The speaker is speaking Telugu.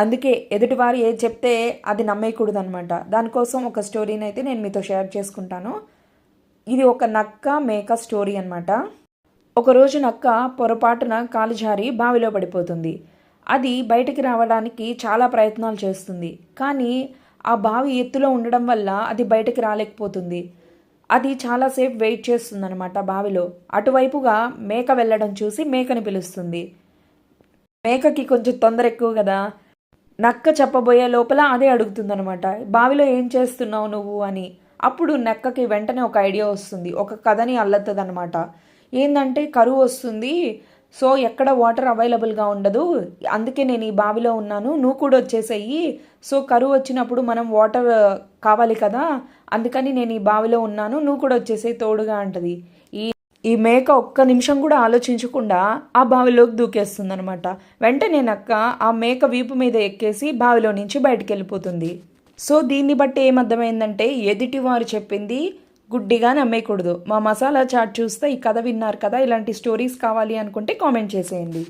అందుకే ఎదుటివారు ఏది చెప్తే అది నమ్మేయకూడదు అనమాట దానికోసం ఒక స్టోరీని అయితే నేను మీతో షేర్ చేసుకుంటాను. ఇది ఒక నక్క మేక స్టోరీ అనమాట ఒకరోజు నక్క పొరపాటున కాలుజారి బావిలో పడిపోతుంది. అది బయటికి రావడానికి చాలా ప్రయత్నాలు చేస్తుంది. కానీ ఆ బావి ఎత్తులో ఉండడం వల్ల అది బయటకు రాలేకపోతుంది. అది చాలాసేపు వెయిట్ చేస్తుంది అనమాట బావిలో. అటువైపుగా మేక వెళ్ళడం చూసి మేకని పిలుస్తుంది. మేకకి కొంచెం తొందర ఎక్కువ కదా. నక్క చెప్పబోయే లోపల అదే అడుగుతుందనమాట బావిలో ఏం చేస్తున్నావు నువ్వు అని. అప్పుడు నక్కకి వెంటనే ఒక ఐడియా వస్తుంది. ఒక కథని అల్లతుంది అనమాట ఏంటంటే కరువు వస్తుంది. సో ఎక్కడ వాటర్ అవైలబుల్గా ఉండదు. అందుకే నేను ఈ బావిలో ఉన్నాను. నువ్వు కూడా వచ్చేసేయి. సో కరువు వచ్చినప్పుడు మనం వాటర్ కావాలి కదా. అందుకని నేను ఈ బావిలో ఉన్నాను. నువ్వు కూడా వచ్చేసేయి తోడుగా అంటది. ఈ ఈ మేక ఒక్క నిమిషం కూడా ఆలోచించకుండా ఆ బావిలోకి దూకేస్తుంది అనమాట వెంటనే నక్క ఆ మేక వీపు మీద ఎక్కేసి బావిలో నుంచి బయటికి వెళ్ళిపోతుంది సో దీన్ని బట్టి ఏమర్థమైందంటే ఎదుటివారు చెప్పింది గుడ్డిగా నమ్మేయకూడదు. మా మసాలా చాట్ చూస్తే ఈ కథ విన్నారు కదా ఇలాంటి స్టోరీస్ కావాలి అనుకుంటే కామెంట్ చేసేయండి.